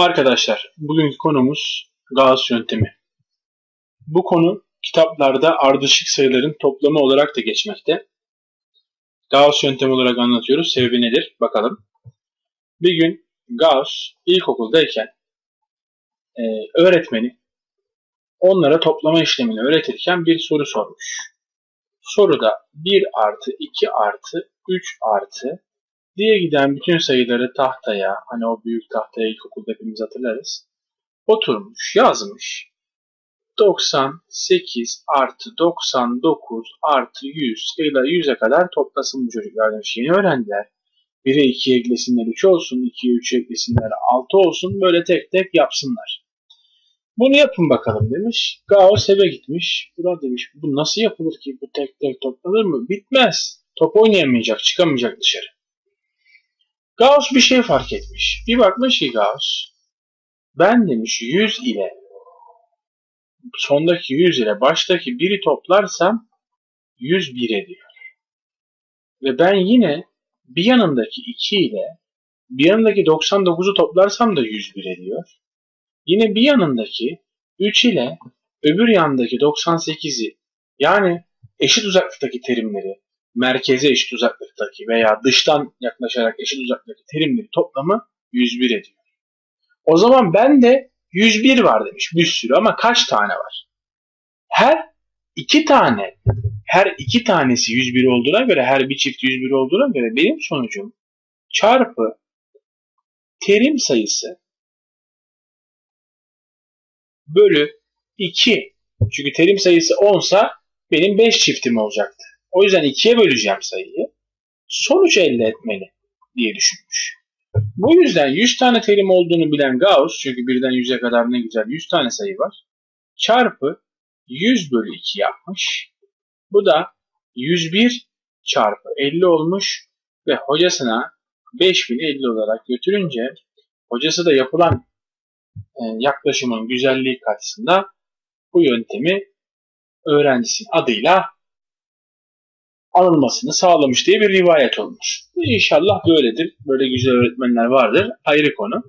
Arkadaşlar, bugünkü konumuz Gauss yöntemi. Bu konu kitaplarda ardışık sayıların toplamı olarak da geçmekte. Gauss yöntemi olarak anlatıyoruz. Sebebi nedir? Bakalım. Bir gün Gauss ilkokuldayken e, öğretmeni onlara toplama işlemini öğretirken bir soru sormuş. Soruda 1 artı 2 artı 3 artı diye giden bütün sayıları tahtaya, hani o büyük tahtaya ilkokulda hepimiz hatırlarız, oturmuş, yazmış. 98 artı 99 artı 100 sayıları 100'e kadar toplasın bu çocuklar demiş. Yeni öğrendiler. 1'e 2 eklesinler 3 olsun, 2'ye 3 eklesinler 6 olsun, böyle tek tek yapsınlar. Bunu yapın bakalım demiş. Gauss eve gitmiş. Da demiş bu nasıl yapılır ki bu tek tek toplanır mı? Bitmez. Top oynayamayacak, çıkamayacak dışarı. Gauss bir şey fark etmiş. Bir bakmış ki Gauss, ben demiş 100 ile sondaki 100 ile baştaki biri toplarsam 101 ediyor. Ve ben yine bir yanındaki 2 ile bir yanındaki 99'u toplarsam da 101 ediyor. Yine bir yanındaki 3 ile öbür yandaki 98'i yani eşit uzaklıktaki terimleri merkeze eşit uzaklıktaki veya dıştan yaklaşarak eşit uzaklıktaki terimleri toplamı 101 ediyor. O zaman ben de 101 var demiş bir sürü ama kaç tane var? Her iki tane her iki tanesi 101 olduğuna göre her bir çift 101 olduğuna göre benim sonucum çarpı terim sayısı bölü 2. Çünkü terim sayısı 10 sa benim 5 çiftim olacaktı. O yüzden ikiye böleceğim sayıyı. Sonuç elde etmeli diye düşünmüş. Bu yüzden 100 tane terim olduğunu bilen Gauss, çünkü birden 100'e kadar ne güzel 100 tane sayı var, çarpı 100 bölü 2 yapmış. Bu da 101 çarpı 50 olmuş ve hocasına 5050 olarak götürünce hocası da yapılan e, yaklaşımın güzelliği karşısında bu yöntemi öğrencisinin adıyla alınmasını sağlamış diye bir rivayet olmuş. İnşallah böyledir. Böyle güzel öğretmenler vardır. Ayrı konu.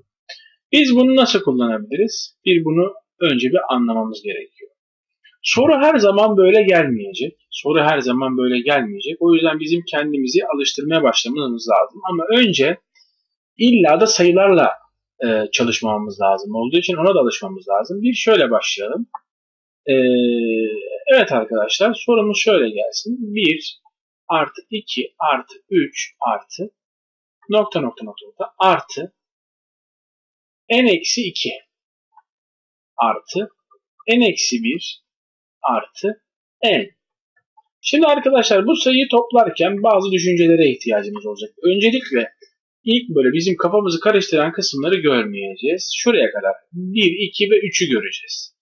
Biz bunu nasıl kullanabiliriz? Bir bunu önce bir anlamamız gerekiyor. Soru her zaman böyle gelmeyecek. Soru her zaman böyle gelmeyecek. O yüzden bizim kendimizi alıştırmaya başlamamız lazım. Ama önce illa da sayılarla e, çalışmamız lazım olduğu için ona da alışmamız lazım. Bir şöyle başlayalım. E, evet arkadaşlar sorumuz şöyle gelsin. 1 artı 2 artı 3 artı nokta nokta nokta nokta artı n eksi 2 artı n eksi 1 artı n. Şimdi arkadaşlar bu sayıyı toplarken bazı düşüncelere ihtiyacımız olacak. Öncelikle ilk böyle bizim kafamızı karıştıran kısımları görmeyeceğiz. Şuraya kadar 1, 2 ve 3'ü göreceğiz.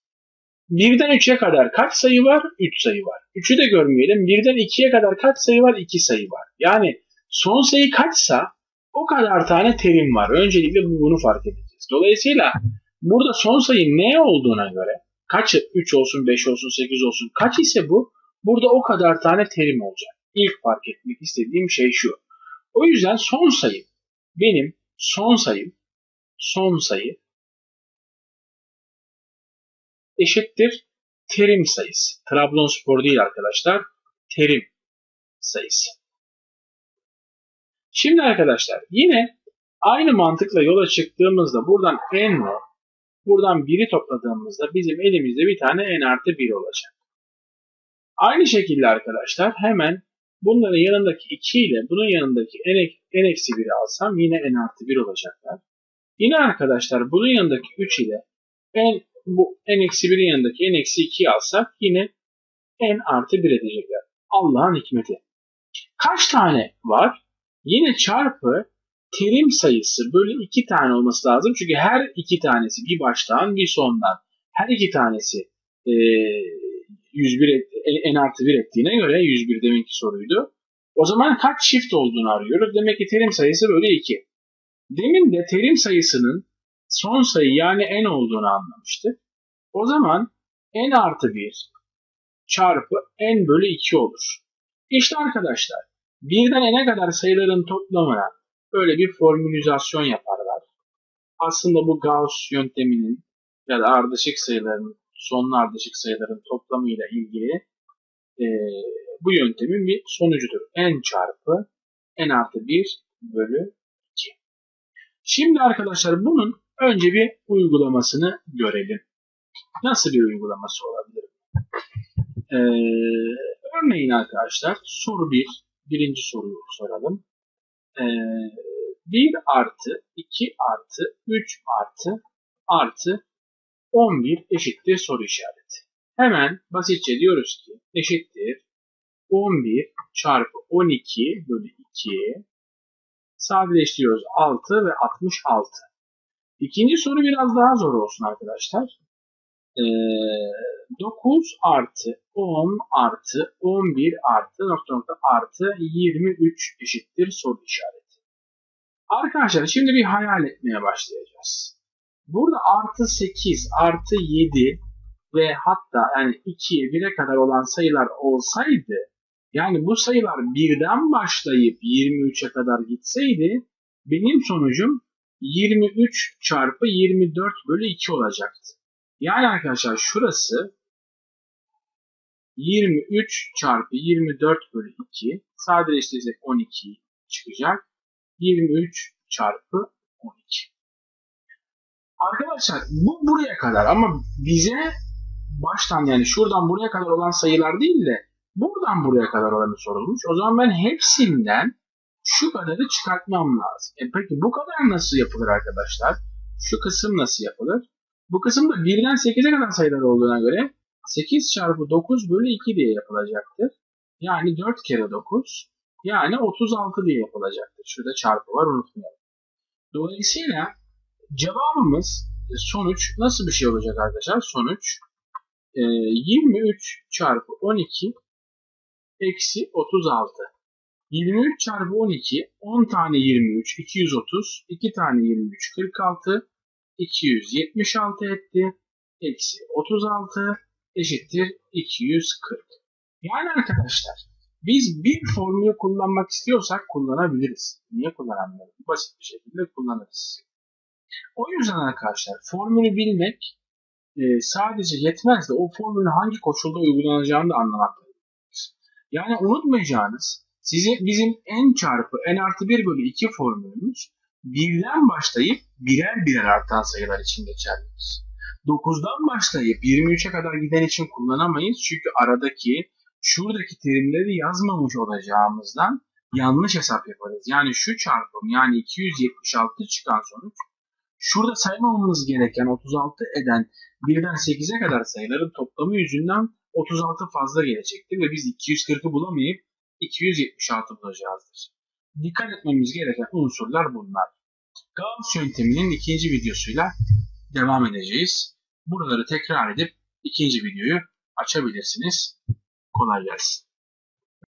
Birden 3'e kadar kaç sayı var? 3 sayı var. 3'ü de görmeyelim. Birden 2'ye kadar kaç sayı var? 2 sayı var. Yani son sayı kaçsa o kadar tane terim var. Öncelikle bunu fark edeceğiz. Dolayısıyla burada son sayı ne olduğuna göre kaç 3 olsun, 5 olsun, 8 olsun kaç ise bu burada o kadar tane terim olacak. İlk fark etmek istediğim şey şu. O yüzden son sayı benim son sayım son sayı eşittir terim sayısı. Trabzonspor değil arkadaşlar. Terim sayısı. Şimdi arkadaşlar yine aynı mantıkla yola çıktığımızda buradan n ile buradan 1'i topladığımızda bizim elimizde bir tane n artı 1 olacak. Aynı şekilde arkadaşlar hemen bunların yanındaki 2 ile bunun yanındaki n eksi 1'i alsam yine n artı 1 olacaklar. Yine arkadaşlar bunun yanındaki 3 ile n bu n-1'in yanındaki n-2'yi alsak yine n artı 1 edecekler. Allah'ın hikmeti. Kaç tane var? Yine çarpı terim sayısı bölü 2 tane olması lazım. Çünkü her iki tanesi bir baştan bir sondan her iki tanesi e, 101 et, n artı 1 ettiğine göre 101 deminki soruydu. O zaman kaç çift olduğunu arıyoruz. Demek ki terim sayısı bölü 2. Demin de terim sayısının son sayı yani n olduğunu anlamıştık. O zaman n artı 1 çarpı n bölü 2 olur. İşte arkadaşlar birden n'e kadar sayıların toplamına böyle bir formülizasyon yaparlar. aslında bu Gauss yönteminin ya da ardışık sayıların, sonlu ardışık sayıların toplamıyla ilgili e, bu yöntemin bir sonucudur. n çarpı n artı 1 bölü 2. Şimdi arkadaşlar bunun önce bir uygulamasını görelim. Nasıl bir uygulaması olabilir? Ee, örneğin arkadaşlar soru 1, birinci soruyu soralım. Ee, 1 artı 2 artı 3 artı artı 11 eşittir soru işareti. Hemen basitçe diyoruz ki eşittir 11 çarpı 12 bölü 2 sadeleştiriyoruz 6 ve 66. İkinci soru biraz daha zor olsun arkadaşlar. Ee, 9 artı 10 artı 11 artı nokta nokta artı 23 eşittir soru işareti. Arkadaşlar şimdi bir hayal etmeye başlayacağız. Burada artı 8 artı 7 ve hatta yani 2'ye 1'e kadar olan sayılar olsaydı yani bu sayılar birden başlayıp 23'e kadar gitseydi benim sonucum 23 çarpı 24 bölü 2 olacaktı. Yani arkadaşlar şurası 23 çarpı 24 bölü 2 sadeleştirirsek 12 çıkacak. 23 çarpı 12. Arkadaşlar bu buraya kadar ama bize baştan yani şuradan buraya kadar olan sayılar değil de buradan buraya kadar olanı sorulmuş. O zaman ben hepsinden şu kadarı çıkartmam lazım. E peki bu kadar nasıl yapılır arkadaşlar? Şu kısım nasıl yapılır? Bu kısım da 1'den 8'e kadar sayılar olduğuna göre 8 çarpı 9 bölü 2 diye yapılacaktır. Yani 4 kere 9 yani 36 diye yapılacaktır. Şurada çarpı var unutmayalım. Dolayısıyla cevabımız e, sonuç nasıl bir şey olacak arkadaşlar? Sonuç 23 e, çarpı 12 eksi 36. 23 çarpı 12 10 tane 23 230 2 tane 23 46 276 etti. Eksi 36 eşittir 240. Yani arkadaşlar biz bir formülü kullanmak istiyorsak kullanabiliriz. Niye kullanamıyoruz? Basit bir şekilde kullanırız. O yüzden arkadaşlar formülü bilmek e, sadece yetmez de o formülün hangi koşulda uygulanacağını da anlamak gerekir. Yani unutmayacağınız size bizim n çarpı n artı 1 bölü 2 formülümüz birden başlayıp birer birer artan sayılar için geçerlidir. 9'dan başlayıp 23'e kadar giden için kullanamayız. Çünkü aradaki şuradaki terimleri yazmamış olacağımızdan yanlış hesap yaparız. Yani şu çarpım yani 276 çıkan sonuç şurada saymamamız gereken 36 eden 1'den 8'e kadar sayıların toplamı yüzünden 36 fazla gelecektir ve biz 240'ı bulamayıp 276 bulacağızdır. Dikkat etmemiz gereken unsurlar bunlar. Gauss yönteminin ikinci videosuyla devam edeceğiz. Buraları tekrar edip ikinci videoyu açabilirsiniz. Kolay gelsin.